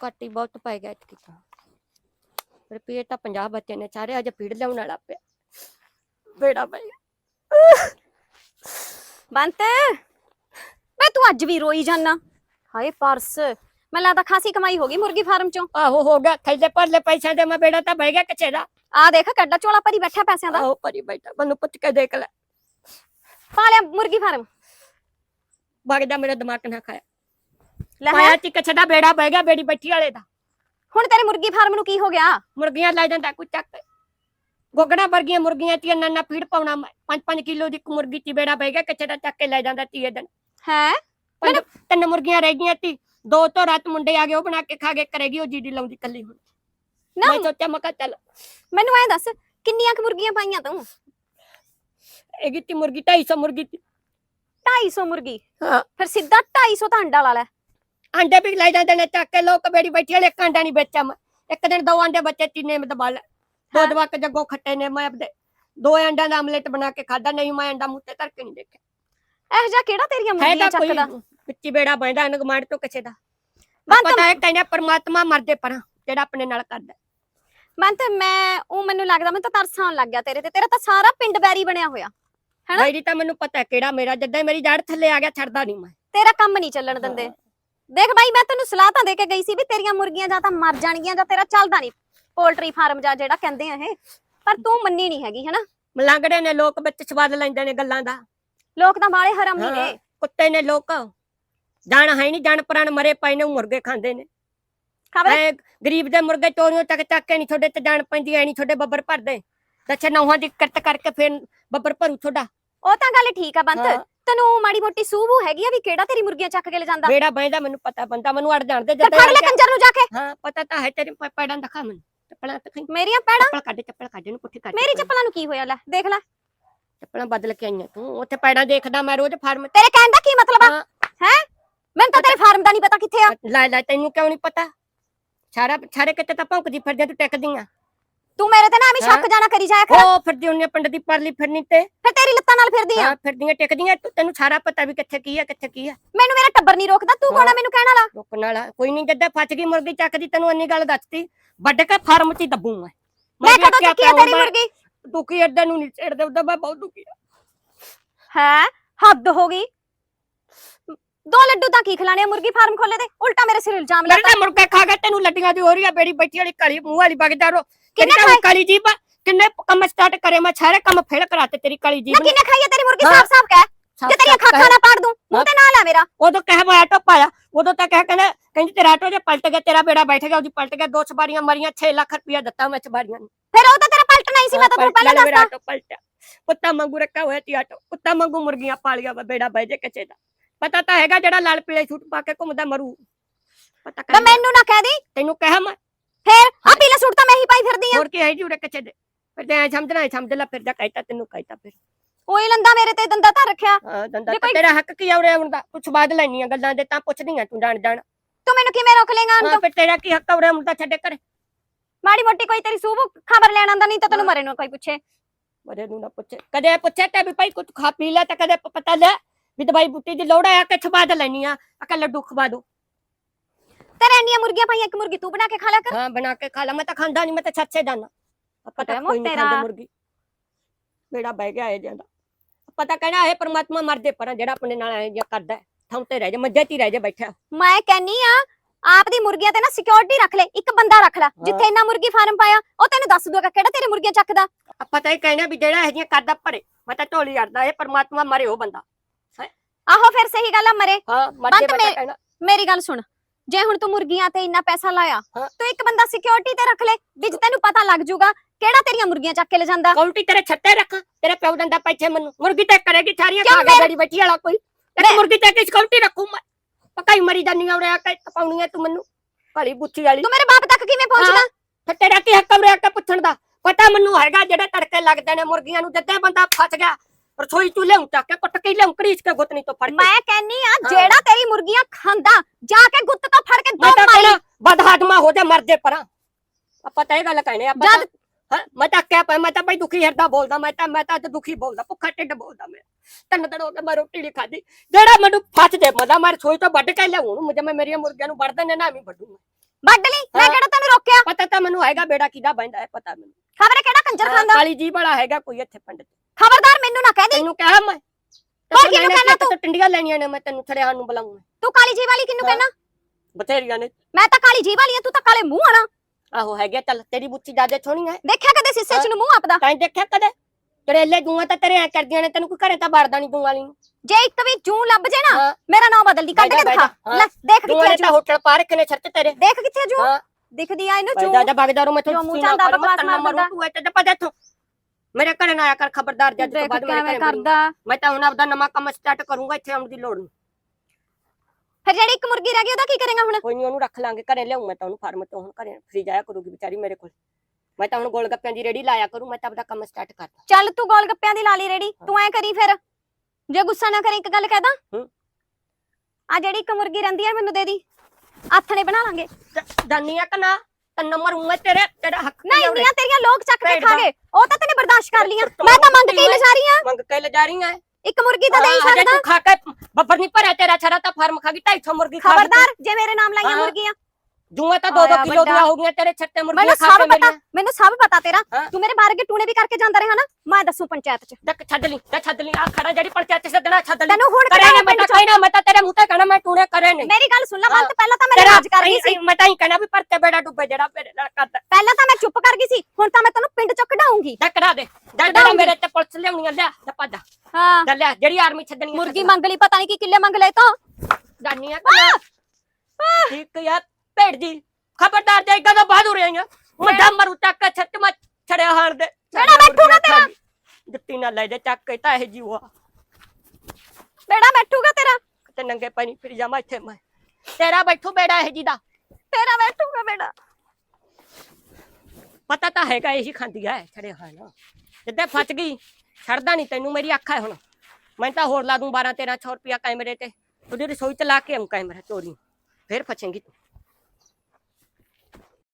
ਘੱਟ ਹੀ ਬਹੁਤ ਪੈ ਗਿਆ ਇਤਕੀ ਤਾਂ। ਰੁਪਏ ਤਾਂ 50 ਬੱਚੇ ਨੇ ਸਾਰੇ ਅਜੇ ਫੀਡ ਲਿਆਉਣ ਵਾਲਾ ਪਿਆ। ਬੇੜਾ ਪਈ ਬੰਤ ਮੈਂ ਤੂੰ ਅੱਜ ਵੀ ਰੋਈ ਜਾਨਾ। ਹਾਏ ਪਰਸ ਮੈਂ ਲੱਗਦਾ ਖਾਸੀ ਕਮਾਈ ਹੋ ਗਈ ਮੁਰਗੀ ਫਾਰਮ ਚੋਂ। ਆਹੋ ਹੋ ਗਿਆ। ਥੈਲੇ ਭਰਲੇ ਪੈਸਿਆਂ ਦੇ ਮੈਂ ਬੇੜਾ ਤਾਂ ਬਹਿ ਗਿਆ ਕਿਛੇ ਦਾ। ਆ ਦੇਖ ਕੱਡਾ ਚੋਲਾ ਭਰੀ ਬੈਠਾ ਪੈਸਿਆਂ ਦਾ। ਆਹੋ ਪਰੀ ਬੈਠਾ। ਮੈਨੂੰ ਪੁੱਛ ਕੇ ਦੇਖ ਲੈ। ਪਾ ਲਿਆ ਮੁਰਗੀ ਫਾਰਮ। ਵਗ ਜਾ ਮੇਰਾ ਦਿਮਾਗ ਨਾ ਖਾਇਆ। ਲੈ ਹੈ ਪਾਇਆ ਤੀ ਕਿਛੇ ਦਾ ਬੇੜਾ ਬਹਿ ਗਿਆ ਬੇੜੀ ਬੈਠੀ ਵਾਲੇ ਦਾ। ਹੁਣ ਤੇਰੇ ਮੁਰਗੀ ਫਾਰਮ ਨੂੰ ਕੀ ਹੋ ਗਿਆ? ਮੁਰਗੀਆਂ ਲੈ ਜਾਂਦਾ ਕੋਈ ਚੱਕ। ਕੇ। ਗੋਗੜਾ ਵਰਗੀਆਂ ਮੁਰਗੀਆਂ ਤੀ ਨੰਨਾ ਫੀਡ ਪਾਉਣਾ 5-5 ਕਿਲੋ ਦੀ ਇੱਕ ਮੁਰਗੀ ਤੀ ਬੇੜਾ ਬਹਿ ਗਿਆ ਕਿਛੇ ਦਾ ਚੱਕ ਕੇ ਲੈ ਜਾਂਦਾ ਤੀਏ ਦਿਨ। ਹੈ? ਪੰਜ ਤਿੰਨ ਮੁਰਗੀਆਂ ਰਹਿ ਗਈਆਂ ਤੀ ਦੋ ਤੋਂ ਰਾਤ ਮੁੰਡੇ ਆ ਗਏ ਉਹ ਬਣਾ ਕੇ ਖਾ ਕੇ ਕਰੇਗੀ ਉਹ ਜੀਡੀ ਲਾਉਂਦੀ ਕੱਲੀ ਹੁਣ। ਨਾ। ਮੈਂ ਸੋਚਿਆ ਮੈਂ ਕਿਹਾ ਚੱਲ। ਮੈਨੂੰ ਐ ਦੱਸ ਕਿੰਨੀਆਂ ਕੁ ਮੁਰਗੀਆਂ ਪਾਈਆਂ ਤੂੰ? ਇਹ ਗਿੱਤੀ ਮੁਰਗੀ 250 ਮੁਰਗੀ ਤੀ। 250 ਮੁਰਗੀ? ਹਾਂ। ਫਿਰ ਸਿੱਧਾ 250 ਤਾਂ ਅੰਡਾ ਲਾ ਲੈ। ਅੰਡੇ ਵੀ ਲੈ ਜਾਂਦੇ ਨੇ ਚੱਕ ਕੇ ਲੋਕ ਬੇੜੀ ਬੈਠੀ ਵਾਲੇ ਇੱਕ ਨਹੀਂ ਵੇਚਿਆ ਮੈਂ। ਇੱਕ ਦਿਨ ਦੋ ਅੰਡੇ ਬੱਚੇ ਤਿੰਨੇ ਮੈਂ ਦਬਾ ਲੈ ਦੋ। ਦਵਾ ਕੇ ਜੱਗੋ ਖੱਟੇ ਨੇ ਮੈਂ ਆਪਦੇ ਦੋ ਅੰਡਿਆਂ ਦਾ ਆਮਲੇਟ ਬਣਾ ਕੇ ਖਾਦਾ ਨਹੀਂ ਮੈਂ ਅੰਡਾ ਮੂੰਹ ਤੇ ਧਰ ਕੇ ਨਹੀਂ ਦੇਖਿਆ। ਇਹ ਜਾ ਕਿਹੜਾ ਤੇਰੀਆਂ ਤਾਂ ਕੋਈ ਚੱਕਦਾ ਪਿੱਛੀ ਬੇੜਾ ਬੈਂਦਾ ਇਹਨੂੰ ਗਮਾੜ ਤੋਂ ਕਿਸੇ ਦਾ। ਪਤਾ ਹੈ ਕਹਿੰਦਾ ਪਰਮਾਤਮਾ ਮਰਦੇ ਪਰਾਂ ਜਿਹੜਾ ਆਪਣੇ ਨਾਲ ਕਰਦਾ। ਬੰਤ ਮੈਂ ਉਹ ਮੈਨੂੰ ਲੱਗਦਾ ਮੈਨੂੰ ਤਾਂ ਤਰਸ ਆਉਣ ਲੱਗ ਗਿਆ ਤੇਰੇ ਤੇ। ਤੇਰਾ ਤਾਂ ਸਾਰਾ ਪਿੰਡ ਬੈਰੀ ਬਣਿਆ ਹੋਇਆ ਹੈਨਾ? ਮੇਰੀ ਤਾਂ ਮੈਨੂੰ ਪਤਾ ਹੈ ਕਿਹੜਾ ਮੇਰਾ ਜਦਾਂ ਮੇਰੀ ਜੜ ਥੱਲੇ ਆ ਗਿਆ ਛੱਡਦਾ ਨਹੀਂ ਮੈਂ। ਤੇਰਾ ਕੰਮ ਨਹੀਂ ਚੱਲਣ ਦਿੰਦੇ। ਦੇਖ ਬਾਈ ਮੈਂ ਤੈਨੂੰ ਸਲਾਹ ਤਾਂ ਦੇ ਕੇ ਗਈ ਸੀ ਵੀ ਤੇਰੀਆਂ ਮੁਰਗੀਆਂ ਜਾਂ ਤਾਂ ਮਰ ਜਾਣਗੀਆਂ ਜਾਂ ਤੇਰਾ ਚੱਲਦਾ ਨਹੀਂ। ਪੋਲਟਰੀ ਫਾਰਮ ਜਾਂ ਜਿਹੜਾ ਕਹਿੰਦੇ ਆ ਇਹ ਪਰ ਤੂੰ ਮੰਨੀ ਨਹੀਂ ਹੈਗੀ ਹਨਾ? ਮਲੰਗੜੇ ਨੇ ਲੋਕ ਵਿੱਚ ਸਵਾਦ ਲੈਂਦੇ ਨੇ ਗੱਲਾਂ ਦਾ। ਲੋਕ ਤਾਂ ਬਾਲੇ ਹਰਾਮੀ ਹਾਂ। ਨੇ ਕੁੱਤੇ ਨੇ ਲੋਕ। ਜਾਣ ਹੈ ਨਹੀਂ ਜਾਣ ਪ੍ਰਾਣ ਮਰੇ ਪਏ ਨੇ ਉਹ ਮੁਰਗੇ ਖਾਂਦੇ ਨੇ। ਖਬਰ? ਗਰੀਬ ਦੇ ਮੁਰਗੇ ਚੋਰੀਆਂ ਚੱਕ ਚੱਕ ਕੇ ਨਹੀਂ ਤੁਹਾਡੇ ਤੇ ਜਾਣ ਪੈਂਦੀ ਐ ਨਹੀਂ ਤੁਹਾਡੇ ਬੱਬਰ ਭਰਦੇ। ਦੱਛੇ ਨੌਹਾਂ ਦੀ ਕਿਰਤ ਕਰਕੇ ਫਿਰ ਬੱਬਰ ਭਰੂ ਤੁਹਾਡਾ। ਉਹ ਤਾਂ ਗੱਲ ਠੀਕ ਆ ਬੰਤ। ਤੈਨੂੰ ਮਾੜੀ ਮੋਟੀ ਸੂਬੂ ਹੈਗੀ ਆ ਵੀ ਕਿਹੜਾ ਤੇਰੀ ਮੁਰਗੀਆਂ ਚੱਕ ਕੇ ਲੈ ਜਾਂਦਾ ਬੇੜਾ ਬੈਂਦਾ ਮੈਨੂੰ ਪਤਾ ਬੰਦਾ ਮੈਨੂੰ ਅੜ ਜਾਣਦੇ ਤੇ ਫੜ ਲੈ ਕੰਜਰ ਨੂੰ ਜਾ ਕੇ। ਹਾਂ ਪਤਾ ਤਾਂ ਹੈ ਤੇਰੇ ਪੈੜਾਂ ਦਿਖਾ ਮੈਨੂੰ। ਚੱਪਲਾਂ ਦਿਖਾਈ ਮੇਰੀਆਂ ਪੈੜਾਂ? ਚੱਪਲ ਕੱਢ ਚੱਪਲ ਕੱਢ ਇਹਨੂੰ ਪੁੱਠੀ ਕੱਢ ਮੇਰੀ ਚੱਪਲਾਂ। ਨੂੰ ਕੀ ਹੋਇਆ ਲੈ ਦੇਖ ਲੈ। ਚੱਪਲਾਂ ਬਦਲ ਕੇ ਆਈਆਂ ਤੂੰ ਉੱਥੇ ਪੈੜਾਂ ਦੇਖਦਾ ਮੈਂ ਰੋਜ਼ ਫਾਰਮ ਤੇਰੇ ਕਹਿਣ ਦਾ ਕੀ ਮਤਲਬ ਆ? ਹਾਂ। ਹੈ? ਮੈਨੂੰ ਤਾਂ ਤੇਰੇ ਫਾਰਮ ਦਾ ਨਹੀਂ ਪਤਾ ਕਿੱਥੇ ਆ। ਲੈ ਲੈ ਤੈਨੂੰ ਕਿਉਂ ਨਹੀਂ ਪਤਾ? ਸਾਰਾ ਸਾਰੇ ਕਿਤੇ ਤਾਂ ਭੌਂਕਦੀ ਫਿਰਦੀ ਤੂੰ ਟਿਕਦੀਆਂ। ਤੂੰ ਮੇਰੇ ਤੇ ਨਾ ਐਵੇਂ ਸ਼ੱਕ। ਜਾਣਾ ਕਰੀ ਜਾਇਆ ਕਰ। ਉਹ ਫਿਰਦੀ ਉਹਨੇ ਪਿੰਡ ਦੀ ਪਰਲੀ ਫਿਰਨੀ ਤੇ। ਫਿਰ ਤੇਰੀ ਲੱਤਾਂ ਨਾਲ ਫਿਰਦੀ ਆ। ਹਾਂ ਫਿਰਦੀਆਂ ਟਿਕਦੀਆਂ ਤੂੰ- ਤੈਨੂੰ ਸਾਰਾ ਪਤਾ ਵੀ ਕਿੱਥੇ ਕੀ ਹੈ ਕਿੱਥੇ ਕੀ ਹੈ ਮੈਨੂੰ ਮੇਰਾ ਟੱਬਰ ਨਹੀਂ ਰੋਕਦਾ ਤੂੰ ਕੋਣਾ। ਮੈਨੂੰ ਕਹਿਣ ਵਾਲਾ? ਰੁਕਣ ਵਾਲਾ। ਕੋਈ ਨਹੀਂ ਜੱਦਾ ਫੱਚ ਗਈ ਮੁਰਗੀ ਚੱਕਦੀ ਤੈਨੂੰ ਇੰਨੀ ਗੱਲ ਦੱਸਤੀ। ਵੱਡ ਕੇ ਫਾਰਮ 'ਚ ਹੀ ਦੱਬੂ ਮੈਂ। ਮੈਂ ਕਦੋਂ ਚੱਕੀ ਆ ਤੇਰੀ ਮੁਰਗੀ? ਦੁਖੀ ਅੱਡਾ ਨੂੰ ਨਹੀਂ ਛੇੜਦੇ ਉਹਦਾ ਮੈਂ ਬਹੁਤ ਦੁਖੀ ਆ। ਹੈ? ਹੱਦ ਹੋ ਗਈ। ਦੋ ਲੱਡੂ ਤਾਂ ਕੀ ਖਿਲਾਣੇ ਆ? ਮੁਰਗੀ ਫਾਰਮ ਖੋਲੇ ਤੇ ਉਲਟਾ ਮੇਰੇ ਸਿਰ ਇਲਜ਼ਾਮ ਮੇਰੇ ਲਾਤਾ ਤਾਂ ਮੁਰਗੇ ਖਾ ਕੇ ਤੈਨੂੰ ਲੱਡੀਆਂ ਦੀ ਹੋ ਰਹੀ ਆ ਬੇੜੀ ਬੈਠੀ ਵਾਲੀ ਕਾਲੀ ਮੂੰਹ ਵਾਲੀ ਬਗਦਾਰੋ। ਕਿੰਨੇ ਕਿੰਨੇ ਖਾਏ? ਕਾਲੀ ਜੀਬ ਆ, ਕਿੰਨੇ ਕੰਮ ਸਟਾਰਟ ਕਰੇ? ਮੈਂ ਸਾਰੇ ਕੰਮ ਫੇਲ ਕਰਾਤੇ ਤੇਰੀ ਕਾਲੀ ਜੀਬ ਨਾ ਨੇ। ਕਿੰਨੇ ਖਾਈ ਆ ਤੇਰੀ ਮੁਰਗੀ? ਹਾਂ। ਸਾਫ਼ ਸਾਫ਼ ਕਹਿ ਜੇ ਤੇਰੀਆਂ ਖਾਖਾਂ ਨਾ ਪਾੜ ਦੂੰ। ਮੂੰਹ ਤੇ ਨਾ ਲਾ ਮੇਰਾ ਉਦੋਂ ਕਹਿ ਮੈਂ ਆਟੋ ਪਾਇਆ ਉਦੋਂ ਤਾਂ ਕਹਿ ਕਹਿੰਦਾ ਕਹਿੰਦੀ ਤੇਰਾ ਆਟੋ ਜੇ ਪਲਟ ਗਿਆ ਤੇਰਾ ਬੇੜਾ ਬੈਠ ਗਿਆ ਉਹਦੀ ਪਲਟ ਗਿਆ ਦੋ ਸਵਾਰੀਆਂ ਮਰੀਆਂ 6 ਲੱਖ ਰੁਪਇਆ ਦਿੱਤਾ ਮੈਂ ਸਵਾਰੀਆਂ ਨੂੰ। ਫਿਰ ਉਹ ਤਾਂ ਤੇਰਾ ਪਲਟਣਾ ਹੀ ਸੀ ਮੈਂ ਤਾਂ ਤੈਨੂੰ ਪਹਿਲਾਂ ਮੇਰਾ ਦੱਸਦਾ ਆਟੋ ਪਲਟਿਆ ਕੁੱਤਾ ਵਾਂਗੂ ਰੱਖਿਆ ਹੋਇਆ ਤੀ ਆਟੋ। ਕੁੱਤਾ ਵਾਂਗੂ ਮੁਰਗੀਆਂ ਪਾਲੀਆਂ ਵਾ ਬੇੜਾ ਬਹਿ ਜੇ ਕੱਚੇ ਦਾ। ਪਤਾ ਤਾਂ ਹੈਗਾ ਜਿਹੜਾ ਲਾਲ ਪੀਲੇ ਸੂਟ ਪਾ ਕੇ ਘੁੰਮਦਾ ਮਰੂ। ਪਤਾ ਤਾਂ ਕਰ ਮੈਨੂੰ ਨਾ ਕਹਿ ਦੀ। ਤੈਨੂੰ ਕਹਿਆ ਮੈਂ। ਫਿਰ ਆ ਪੀਲਾ ਸੂਟ ਤਾਂ ਮੈਂ ਹੀ ਪਾਈ ਫਿਰਦੀ ਆ ਹੋਰ ਕੀ ਹੈ ਜੀ ਉਰੇ ਕੱਚੇ ਦੇ। ਫਿਰ ਤੇ ਐਂ ਸਮਝਣਾ ਐਂ ਸਮਝ ਲੈ ਫਿਰ ਜਾ ਕਹਿਤਾ ਤੈਨੂੰ ਕਹਿਤਾ ਫਿਰ। ਉਹੀ ਲੰਦਾ ਮੇਰੇ ਤੇ ਦੰਦਾ ਧਰ ਰੱਖਿਆ। ਹਾਂ ਦੰਦਾ ਜੇ ਤਾਂ ਕੋਈ- ਤੇਰਾ ਹੱਕ ਕੀ ਆ ਉਰੇ ਆਉਣ ਦਾ? ਤੂੰ ਸਵਾਦ ਲੈਣੀਆਂ ਗੱਲਾਂ ਦੇ ਤਾਂ ਪੁੱਛਦੀਆਂ ਤੂੰ ਜਾਣ ਜਾਣ। ਤੂੰ ਮੈਨੂੰ ਕਿਵੇਂ ਰੋਕ ਲੇਗਾ ਹਾਂ ਫਿਰ ਤੇਰਾ ਕੀ ਹੱਕ ਆ ਉਰੇ ਦਾ? ਛੱਡੇ ਕਰ ਮਾੜੀ ਮੋਟੀ ਕੋਈ ਤੇਰੀ ਸੂਬ ਖਬਰ ਲੈਣ ਆਂਦਾ ਨਹੀਂ ਤਾਂ ਤੈਨੂੰ। ਮਰੇ ਨੂੰ ਕੋਈ ਪੁੱਛੇ। ਮਰੇ ਨੂੰ ਨਾ ਪੁੱਛੇ। ਕਦੇ ਪੁੱਛਿਆ ਤੇ ਵੀ ਭਾਈ ਕੁਝ ਖਾ ਪੀ ਲੈ ਤਾਂ ਕਦੇ ਪ- ਪਤਾ ਲੈ। ਵੀ ਦਵਾਈ ਬੁੱਟੀ ਦੀ ਲੋੜ ਆ ਕਿ ਛਵਾਦ ਲੈਣੀ ਆ? ਅਕਲ ਲੱਡੂ ਖਵਾ ਦੋ। ਤੇਰੇ ਇੰਨੀਆਂ ਮੁਰਗੀਆਂ ਪਾਈਆਂ ਇੱਕ ਮੁਰਗੀ ਤੂੰ ਬਣਾ ਕੇ ਖਾ ਲਿਆ ਕਰ। ਹਾਂ ਬਣਾ ਕੇ ਖਾ ਲਾ ਮੈਂ ਤਾਂ ਖਾਂਦਾ ਨਹੀਂ ਮੈਂ ਤਾਂ ਛੱਛੇ ਜਾਣਾ ਆਪਾਂ ਤਾਂ ਪਤਾ ਕੋਈ ਨਹੀਂ ਖਾਂਦੇ ਮੁਰਗੀ। ਬੇੜਾ ਬਹਿ ਗਿਆ ਇਹ ਜਾਂਦਾ ਪਤਾ ਕਹਿਣਾ ਇਹ ਪਰਮਾਤਮਾ ਮਰਦੇ ਪਰਾਂ ਜਿਹੜਾ ਆਪਣੇ ਨਾਲ ਐ ਜਿਹਾ ਕਰਦਾ ਹੈ। ਥਾਂ ਤੇ ਰਹਿ ਜਾ ਮੱਝੇ ਤੇ ਹੀ ਰਹਿ ਜਾ ਬੈਠਾ। ਮੈਂ ਕਹਿੰਨੀ ਆ ਆਪ ਦੀ ਮੁਰਗੀਆਂ ਤੇ ਨਾ ਸਿਕਿਉਰਿਟੀ ਰੱਖ ਲੈ ਇੱਕ ਬੰਦਾ ਰੱਖ ਲੈ। ਜਿੱਥੇ ਇੰਨਾ ਮੁਰਗੀ ਫਾਰਮ ਪਾਇਆ ਉਹ ਤੈਨੂੰ ਦੱਸ ਦੂਗਾ ਕਿਹੜਾ ਤੇਰੀ ਮੁਰਗੀਆਂ ਚੱਕਦਾ। ਆਪਾਂ ਤਾਂ ਇਹ ਕਹਿਣਾ ਵੀ ਜਿਹੜਾ ਇਹ ਜਿਹੀਆਂ ਕਰਦਾ ਭਰੇ। ਮੈਂ ਤਾਂ ਢੋਲੀ ਅੜਦਾ ਇਹ ਪਰਮਾਤਮਾ ਮਰੇ ਉਹ ਬੰਦਾ। ਆਹੋ ਫਿਰ ਸਹੀ ਗੱਲ ਆ ਮਰੇ। ਹਾਂ ਮਰਦੇ ਬੰਦ ਮੈਂ ਤਾਂ ਮੇ- ਕਹਿਣਾ। ਮੇਰੀ ਗੱਲ ਸੁਣ ਜੇ ਹੁਣ ਤੂੰ ਮੁਰਗੀਆਂ ਤੇ ਇੰਨਾ ਪੈਸਾ ਲਾਇਆ ਹਾਂ। ਤੂੰ ਇੱਕ ਬੰਦਾ ਸਿਕਿਉਰਿਟੀ ਤੇ ਰੱਖ ਲੈ ਵੀ ਜੇ ਤੈਨੂੰ ਪਤਾ ਲੱਗ ਜੂਗਾ ਕਿਹੜਾ ਤੇਰੀਆਂ ਮੁਰਗੀਆਂ ਚੱਕ ਕੇ ਲੈ ਜਾਂਦਾ ਕੌਂਟੀ ਤੇਰੇ ਛੱਤੇ ਰੱਖ ਤੇਰੇ ਪਿਓ ਦੰਦਾ ਪੈਸੇ ਮੈਨੂੰ। ਮੁਰਗੀ ਤੇ ਕਰੇਗੀ ਕਿਉਂ ਖਾ ਕੇ ਮੈਂ- ਬੱਚੀ ਵਾਲਾ ਕੋਈ। ਤੇ ਮੈਂ- ਮੁਰਗੀ ਤੇ ਕਿਸ ਕੌਂਟੀ ਰੱਖੂ ਮੈਂ। ਪੱਕਾ ਹੀ ਮਰੀ ਜਾਨੀ ਆ ਉਰੇ ਕਿ ਪਾਉਣੀ ਆ ਤੂੰ ਮੈਨੂੰ। ਕਾਲੀ ਬੁੱਚੀ ਵਾਲੀ। ਤੂੰ ਮੇਰੇ ਬਾਪ ਤੱਕ ਕਿਵੇਂ ਪਹੁੰਚਦਾ ਫਿਰ ਤੇਰਾ ਕੀ ਹੱਕ ਆ ਕੇ ਪੁੱਛਣ ਦਾ? ਪਤਾ ਮੈਨੂੰ ਹੈਗਾ ਜਿਹੜੇ ਤੜਕੇ ਲੱਗਦੇ ਨੇ ਮੁਰਗੀਆਂ ਨੂੰ ਜੱਦੇ ਬੰਦਾ ਫਸ ਗਿਆ ਰਸੋਈ ਤੂੰ ਲਿਆਉਂ ਚੱਕ ਕੇ ਕੁੱਟ ਕੇ ਲਿਆਉਂ ਘੜੀਸ ਕੇ ਗੁੱਤਨੀ ਤੋਂ ਫੜ ਕੇ। ਮੈਂ ਕਹਿੰਨੀ ਆ ਹਾਂ। ਜਿਹੜਾ ਤੇਰੀ ਮੁਰਗੀਆਂ ਖਾਂਦਾ ਜਾ ਕੇ ਗੁੱਤ ਤੋਂ ਫੜ ਕੇ ਦੋ ਮੈਂ ਤਾਂ ਮਾਰੀ। ਕਹਿਣਾ ਹੋ ਜਾ ਮਰਦੇ ਪਰਾਂ। ਆਪਾਂ ਤਾਂ ਇਹ ਗੱਲ ਕਹਿਣੇ ਆਪਾਂ ਜਦ- ਤਾਂ- ਹਾਂ ਮੈਂ ਤਾਂ ਕਿਹਾ ਪਿਆ ਮੈਂ ਤਾਂ ਬਈ ਦੁਖੀ ਹਿਰਦਾ ਬੋਲਦਾ ਮੈਂ ਤਾਂ ਮੈਂ ਤਾਂ ਅੱਜ ਦੁਖੀ ਬੋਲਦਾ ਭੁੱਖਾ ਢਿੱਡ ਬੋਲਦਾ ਮੈਂ। ਤਿੰਨ ਦਿਨ ਹੋ ਗਏ ਮੈਂ ਰੋਟੀ ਨਹੀਂ ਖਾਧੀ। ਜਿਹੜਾ ਮੈਨੂੰ ਫਸ ਜੇ ਮਜ਼ਾ ਮੈਂ ਰਸੋਈ ਤੋਂ ਵੱਢ ਕੇ ਲਿਆਉਂ ਮੁਝੇ ਮੈਂ ਮੇਰੀਆਂ ਮੁਰਗੀਆਂ ਨੂੰ ਵੱਢ ਦਿੰਦੇ ਨਾ ਮੈਂ ਵੱਢੂਗਾ ਵੱਢ ਲਈ? ਮੈਂ ਹਾਂ। ਕਿਹੜਾ ਤੈਨੂੰ ਰੋਕਿਆ? ਪਤਾ ਤਾਂ ਮੈਨੂੰ ਹੈਗਾ ਬੇੜਾ ਕਿਹਦਾ ਬੈਂਦਾ ਹੈ ਪਤਾ ਮੈਨੂੰ। ਖਬਰ ਕਿਹੜਾ ਕੰਜਰ ਖਾਂਦਾ? ਕਾਲੀ ਜੀ ਵਾਲਾ ਹੈਗਾ ਕੋਈ ਇੱਥੇ ਪਿੰਡ 'ਚ। ਖਬਰਦਾਰ ਮੈਨੂੰ ਨਾ ਕਹਿ ਦੇ। ਤੈਨੂੰ ਕਿਹਾ ਮੈਂ। ਹੋਰ ਕਿਹਨੂੰ ਕਹਿਣਾ ਤੂੰ? ਤੂੰ? ਟੰਡੀਆਂ ਲੈਣੀਆਂ ਨੇ ਮੈਂ ਤੈਨੂੰ ਛੜਿਆਣ ਨੂੰ ਬੁਲਾਉਂਗਾ। ਤੂੰ ਕਾਲੀ ਜੀ ਵਾਲੀ ਕਿਹਨੂੰ। ਕਹਿਣਾ? ਬਥੇਰੀਆਂ ਨੇ। ਮੈਂ ਤਾਂ ਕਾਲੀ ਜੀ ਵਾਲੀ ਆ ਤੂੰ ਤਾਂ ਕਾਲੇ ਮੂੰਹ ਆਣਾ ਆਹੋ ਹੈਗੇ ਚੱਲ ਤੇਰੀ ਬੁੱਚੀ ਜਿਆਦੇ ਛੋਣੀ ਹੈ ਦੇਖਿਆ ਕਦੇ ਸਿੱਸੇ ਚ ਨੂੰ ਮੂੰਹ ਆਪਦਾ? ਤਾਂ ਦੇਖਿਆ ਕਦੇ? ਤਰੇਲੇ ਦੂਆਂ ਤਾਂ ਤੇਰੇ ਐ ਕਰਦੀਆਂ ਨੇ ਤੈਨੂੰ ਕੋਈ ਘਰੇ ਤਾਂ ਵੜਦਾ ਨਹੀਂ ਦੂਆਂ ਵਾਲੀ ਨੂੰ ਜੇ ਇੱਕ ਵੀ ਜੂ ਲੱਭ ਜੇ ਨਾ ਹਾਂ। ਮੇਰਾ ਨਾਮ ਬਦਲ ਦੀ ਕੱਢ ਕੇ ਬੈਠਾ, ਦਿਖਾ। ਲੈ ਦੇਖ ਕਿੱਥੇ ਜੂ ਤਾਂ ਹੋਟਲ ਪਾ ਰੱਖੇ ਨੇ ਛੱਤ ਤੇਰੇ। ਦੇਖ ਕਿੱਥੇ ਜੂ। ਹਾਂ। ਦਿਖਦੀ ਆ ਇਹਨੂੰ ਜੂ। ਬੈਦਾ ਜਾ ਬਗਦਾਰੋਂ ਮੈਂ ਜੋ ਮੂੰਹ ਸੀਨਾ ਕਰ ਮਰਨਾ ਮਾਰਦਾ। ਮਰੂ ਤੂੰ ਇੱਥੇ ਪਾ ਇੱਥੋਂ। ਮੇਰੇ ਘਰੇ ਨਾ ਆਇਆ ਕਰ ਖਬਰਦਾਰ ਜੱਜ ਤੋਂ ਦੇਖ ਬਾਅਦ ਮੇਰੇ ਕਿਵੇਂ ਘਰੇ ਵੜੀ। ਕਰਦਾ। ਮੈਂ ਤਾਂ ਹੁਣ ਆਪਦਾ ਨਵਾਂ ਕੰਮ ਸਟਾਰਟ ਕਰੂੰਗਾ ਇੱਥੇ ਆਉਣ ਦੀ ਲੋੜ ਨਹੀਂ ਫਿਰ ਜਿਹੜੀ ਇੱਕ ਮੁਰਗੀ ਰਹਿ ਗਈ ਉਹਦਾ ਕੀ ਕਰੇਗਾ ਹੁਣ? ਕੋਈ ਨਹੀਂ ਉਹਨੂੰ ਰੱਖ ਲਾਂਗੇ ਘਰੇ ਲਿਆਉਂ ਮੈਂ ਤਾਂ ਉਹਨੂੰ ਫਾਰਮ ਤੋਂ ਹੁਣ ਘਰੇ ਫਰੀ ਜਾਇਆ ਕਰੂਗੀ ਵਿਚਾਰੀ ਮੇਰੇ ਕੋਲ। ਮੈਂ ਤਾਂ ਹੁਣ ਗੋਲ ਗੱਪਿਆਂ ਦੀ ਰੇੜੀ ਲਾਇਆ ਕਰੂੰ ਮੈਂ ਤਾਂ ਆਪਦਾ ਕੰਮ ਸਟਾਰਟ ਕਰਦਾ। ਚੱਲ ਤੂੰ ਗੋਲ ਗੱਪਿਆਂ ਦੀ ਲਾ ਲਈ ਰੇੜੀ ਤੂੰ ਐ ਕਰੀ ਫਿਰ। ਜੇ ਗੁੱਸਾ ਨਾ ਕਰੀ ਇੱਕ ਗੱਲ ਕਹਿਦਾ ਹੂੰ। ਆ ਜਿਹੜੀ ਇੱਕ ਮੁਰਗੀ ਰਹਿੰਦੀ ਆ ਮੈਨੂੰ ਦੇ ਦੀ। ਆਥਣੇ ਬਣਾ ਲਾਂਗੇ। ਦਾਨੀਆ ਕਨਾ ਤਾਂ ਨੰਬਰ ਮੈਂ ਤੇਰੇ ਤੇਰਾ ਹੱਕ ਨਹੀਂ ਇੰਨੀਆਂ ਤੇਰੀਆਂ ਲੋਕ ਚੱਕ ਕੇ ਖਾ। ਗਏ ਉਹ ਤਾਂ ਤੈਨੇ ਬਰਦਾਸ਼ਤ ਕਰ ਲੀਆਂ ਮੈਂ ਤਾਂ ਮੰਗ ਕੇ ਹੀ ਲਿਜਾ ਰਹੀ ਆ। ਮੰਗ ਕੇ ਲਿਜਾ ਰਹੀ ਹੈ ਇੱਕ ਮੁਰਗੀ ਤਾਂ ਦੇ ਹੀ ਸਕਦਾ ਤੂੰ ਖਾ ਕੇ ਬੱਬਰ ਨਹੀਂ ਭਰਿਆ ਤੇਰਾ ਛੜਾ ਤਾਂ ਫਾਰਮ ਖਾ ਗਈ 250 ਮੁਰਗੀ ਖਾ ਖਬਰਦਾਰ ਜੇ ਮੇਰੇ ਨਾਮ ਲਾਈਆਂ। ਮੁਰਗੀਆਂ। ਜੂਆਂ ਤਾਂ 2-2 ਆਇਆ ਕਿਲੋ ਦੀਆਂ ਵੱਡਾ। ਹੋ ਗਈਆਂ ਤੇਰੇ ਛੱਤੇ ਮੁਰਗੀਆਂ ਮੈਨੂੰ ਖਾ ਸਭ ਕੇ ਪਤਾ ਮੇਰੀਆਂ ਮੈਨੂੰ ਸਭ ਪਤਾ ਤੇਰਾ। ਹਾਂ। ਤੂੰ ਮੇਰੇ ਬਾਹਰ ਕੇ ਟੂਣੇ ਵੀ ਕਰਕੇ ਜਾਂਦਾ ਰਿਹਾ ਨਾ ਮੈਂ ਦੱਸੂ ਪੰਚਾਇਤ ਚ। ਦੇਖ ਛੱਡ ਲਈ ਤੇ ਛੱਡ ਲਈ। ਆ ਖੜਾ ਜਿਹੜੀ ਪੰਚਾਇਤ ਸੱਦਣਾ ਛੱਡ ਲਈ। ਤੈਨੂੰ ਹੁਣ ਕਰੇ ਕਰਾਂਗੇ ਨੇ ਮੈਂ ਤਾਂ ਕਹਿਣਾ ਮੈਂ ਤਾਂ ਤੇਰੇ ਮੂੰਹ ਤੇ ਕਹਿਣਾ ਮੈਂ ਟੂਣੇ ਕਰੇ ਨੇ ਮੇਰੀ ਗੱਲ ਸੁਣ ਲੈ ਹਾਂ। ਬੰਤ ਪਹਿਲਾਂ ਤਾਂ ਤੇਰਾ ਰਾਜ ਕਰ ਗਈ ਸੀ। ਮੈਂ ਤਾਂ ਹੀ ਕਹਿਣਾ ਵੀ ਪਰਤੇ ਬੇੜਾ ਡੁੱਬੇ ਜਿਹੜਾ ਮੇਰੇ ਨਾਲ ਕਰਦਾ। ਪਹਿਲਾਂ ਤਾਂ ਮੈਂ ਚੁੱਪ ਕਰ ਗਈ ਸੀ ਹੁਣ ਤਾਂ ਮੈਂ ਤੈਨੂੰ ਪਿੰਡ ਚੋਂ ਕਢਾਉਂਗੀ। ਦੇ। ਜਾ ਜਿਹੜਾ ਕਢਾਊਂਗੀ। ਮੇਰੇ ਤੇ ਪੁਲਿਸ ਲਿਆਉਣੀ ਆ ਲਿਆ ਭੱਜ ਜਾ। ਹਾਂ। ਜਾ ਲਿਆ ਜਿਹੜੀ ਆਰਮੀ ਛੱਡਣੀ ਆ ਮੁਰਗੀ ਮੰਗ ਲਈ ਪਤਾ ਨਹੀਂ ਕੀ ਕਿੱਲੇ ਮੰਗ ਲਏ ਤਾਂ। ਦਾਨੀਆਂ ਠੀਕ ਯਾਰ ਭੇੜ ਜੀ। ਖਬਰਦਾਰ ਜਾਏਗਾ ਤਾਂ ਬਹਾਦੁਰ ਆਈਆਂ। ਵੱਡਾ ਮਰੂ ਚੱਕ ਕੇ ਛੱਤ ਮਾ ਛੜਿਆ ਹਾਰ ਦੇ। ਜਿਹੜਾ ਬੈਠੂਗਾ ਤੇਰਾ। ਜੁੱਤੀ ਨਾਲ ਲੈ ਜਾ ਚੱਕ ਕੇ ਤਾਂ ਇਹ ਜੀਵਾ ਬੇੜਾ ਬੈਠੂਗਾ ਤੇਰਾ। ਤੇ ਨੰਗੇ ਪਾਣੀ ਫਿਰ ਜਾਵਾਂ ਇੱਥੇ ਮੈਂ। ਤੇਰਾ ਬੈਠੂ ਬੇੜਾ ਇਹ ਜੀ ਦਾ। ਤੇਰਾ ਬੈਠੂਗਾ ਬੇੜਾ। ਪਤਾ ਤਾਂ ਹੈਗਾ ਇਹੀ ਖਾਂਦੀ ਐ ਛੜੇ ਹਾਂ ਨਾ। ਜਿੱਦੇ ਫਸ ਗਈ ਛੱਡਦਾ ਨਹੀਂ ਤੈਨੂੰ ਮੇਰੀ ਅੱਖ ਹੈ ਹੁਣ। ਮੈਂ ਤਾਂ ਹੋਰ ਲਾ ਦੂੰ 12 1300 ਰੁਪਿਆ ਕੈਮਰੇ ਤੇ। ਉਹਦੀ ਰਸੋਈ ਚ ਲਾ ਕੇ ਆਉਂ ਕੈਮਰਾ ਚੋਰੀ। ਫਿਰ ਫਸੇਂਗੀ ਤੂੰ।